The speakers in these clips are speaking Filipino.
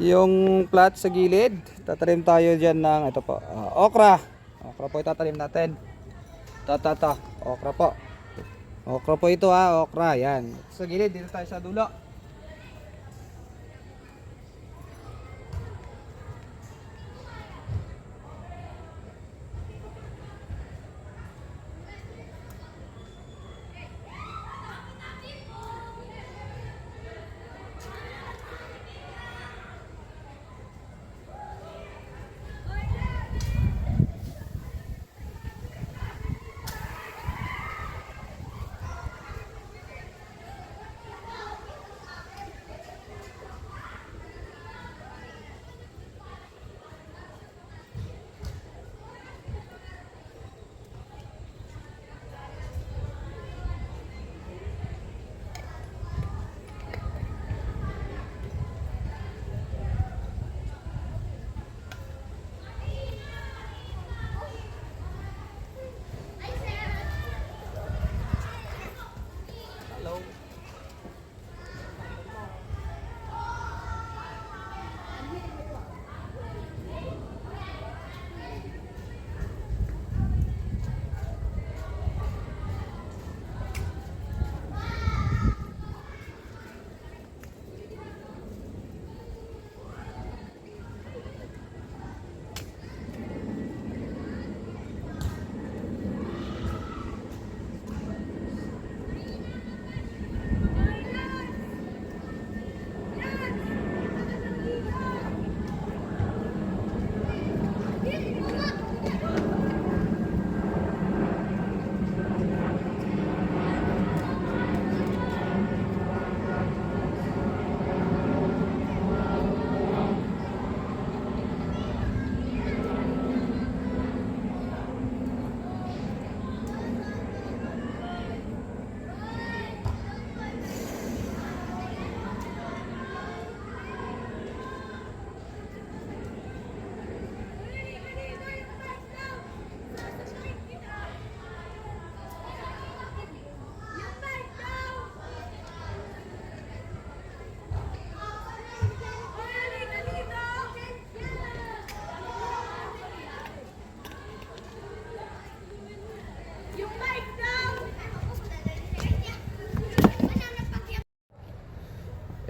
Yung plat sa gilid, tatanim tayo dyan ng ito po, ah, okra. Okra po itatanim natin. Ito, ito. Okra po. Okra po ito ha, okra. Yan. Sa gilid, dito tayo sa dulo.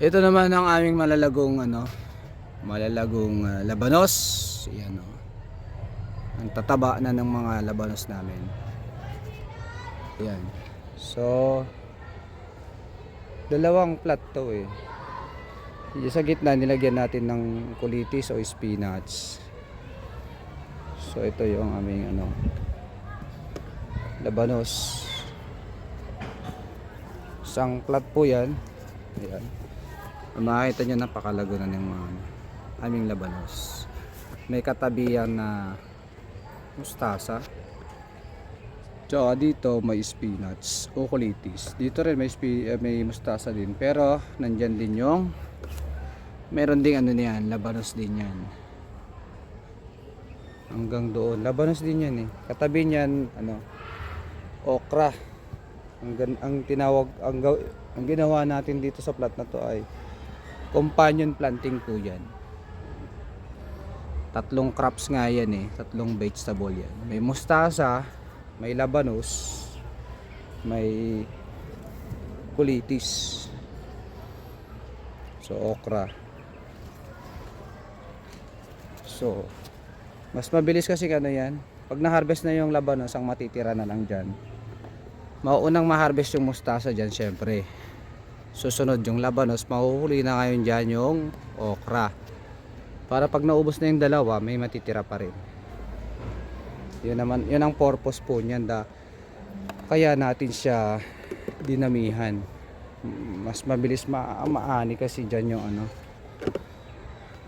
Ito naman ang aming malalagong ano, malalagong ah, labanos. Yan oh. Ang tataba na ng mga labanos namin. Yan. So dalawang plat to eh. Yung sa gitna nilagyan natin ng kulitis o spinach. So ito yung aming ano labanos. Isang plat po yan. Ayan. Kung Makikita nyo napakalago na ng mga aming labanos. May katabi yan na mustasa. Tsaka dito may spinach o kulitis. Dito rin may, spi- eh, may mustasa din. Pero nandyan din yung meron ding ano niyan, labanos din yan. Hanggang doon. Labanos din yan eh. Katabi niyan, ano, okra. Ang, ang tinawag, ang, ang ginawa natin dito sa plat na to ay companion planting po yan. Tatlong crops nga yan eh. Tatlong vegetable yan. May mustasa, may labanos, may kulitis. So okra. So mas mabilis kasi ano yan. Pag na-harvest na yung labanos, ang matitira na lang dyan. Mauunang ma-harvest yung mustasa dyan syempre. Susunod yung labanos, mahuhuli na ngayon dyan yung okra. Para pag naubos na yung dalawa, may matitira pa rin. Yun naman, yun ang purpose po niyan da. Kaya natin siya dinamihan. Mas mabilis ma maani kasi dyan yung ano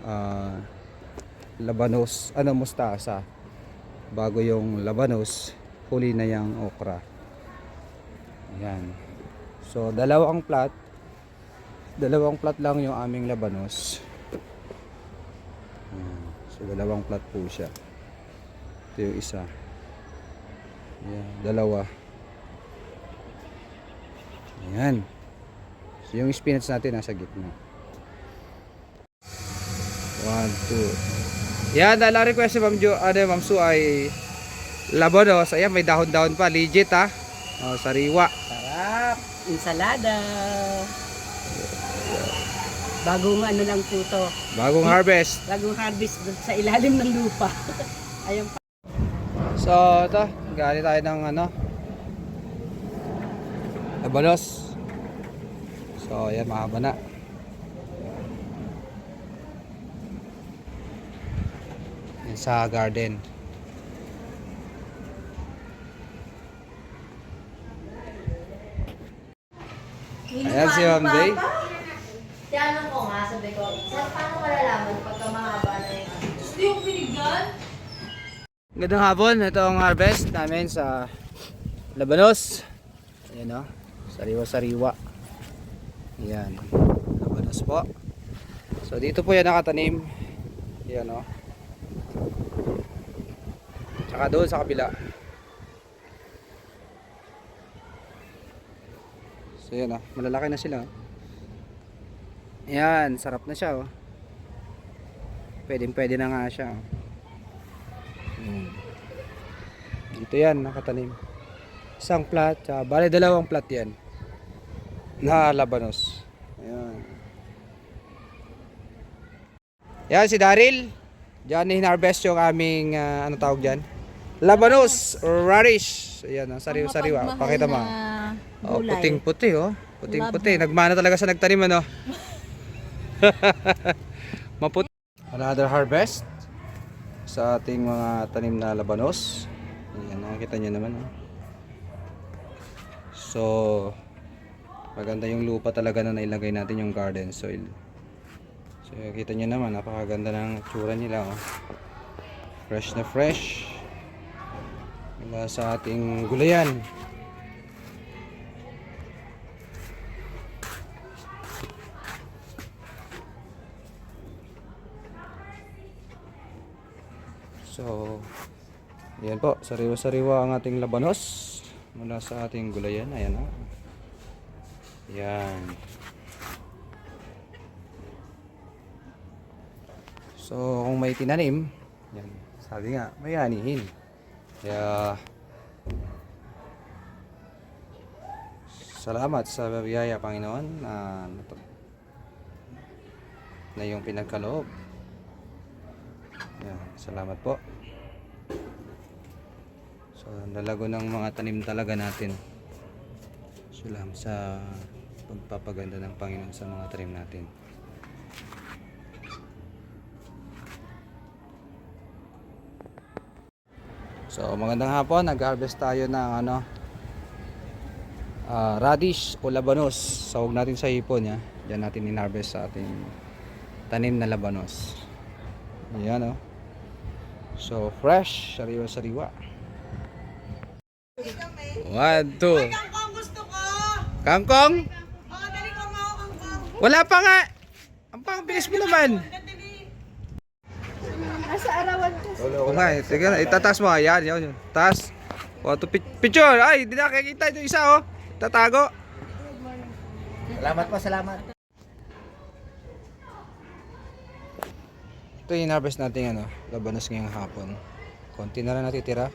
ah, labanos, ano mustasa. Bago yung labanos, huli na yung okra. Ayan. So, dalawang plat. Dalawang plat lang yung aming labanos. Ayan. So, dalawang plat po siya. Ito yung isa. Ayan. Dalawa. Ayan. So, yung spinach natin nasa gitna. One, two. Yan, dahil ang request Ma'am, jo, ano, Ma'am Su ay labanos. Ayan, may dahon-dahon pa. Legit ha. Oh, sariwa. Sarap. Ensalada. Bagong ano lang po to. Bagong harvest. Bagong harvest sa ilalim ng lupa. Ayan pa. So, ito. Gali tayo ng ano. Labanos. So, ayan, mahaba na. Yan sa garden. Ayan si Ma'am Day. Tinanong ko nga, sabi ko, sir, paano malalaman pagka mahaba na yung? Gusto yung pinigyan? Gandang hapon, ito ang harvest namin sa Labanos. Ayan o, sariwa-sariwa. Ayan, Labanos po. So dito po yan nakatanim. Ayan o. Tsaka doon sa kabila. So yan o, malalaki na sila. oh. Ayan, sarap na siya o. Pwedeng pwede na nga siya. oh. Hmm. Dito yan, nakatanim. Isang plat, uh, bali dalawang plat yan. Na labanos. Ayan. Yan si Daryl. Diyan hinarvest yung aming, ah, ano tawag dyan? Labanos, radish. Ayan, ah, sariwa-sariwa. Pakita mo. Oh, puting-puti oh. Puting-puti. Nagmana talaga sa nagtanim ano. Maputi. Another harvest sa ating mga tanim na labanos. Ayan, nakikita nyo naman. Oh. So, maganda yung lupa talaga na nailagay natin yung garden soil. So, kita nyo naman, napakaganda ng tsura nila. Oh. Fresh na fresh. Mula sa ating gulayan. So, yan po, sariwa-sariwa ang ating labanos mula sa ating gulayan. Ayan o. Yan. So, kung may tinanim, yan, sabi nga, may anihin. Kaya, salamat sa biyaya, Panginoon, na, na yung pinagkaloob. Yan, salamat po. So, lalago ng mga tanim talaga natin. Salam sa pagpapaganda ng Panginoon sa mga tanim natin. So, magandang hapon. Nag-harvest tayo ng ano, ah, radish o labanos. Sawag natin sa hipon, ya. Diyan natin in-harvest sa ating tanim na labanos. Yan, oh. So, fresh. Sariwa-sariwa. One, two. Kangkong gusto ko! Kangkong? Mga dali ko mga kangkong! Wala pa nga. Ang pang-bilis mo naman. Nasa arawan ko. Oo nga, sige na. Itataas mo. Ayan, yun, yun. Taas. O, to pic- picture. Ay, hindi nakikita ito isa, oh. Tatago. Salamat po, salamat. Ito yung harvest natin, ano, labanos ngayong hapon. Konti na lang natitira.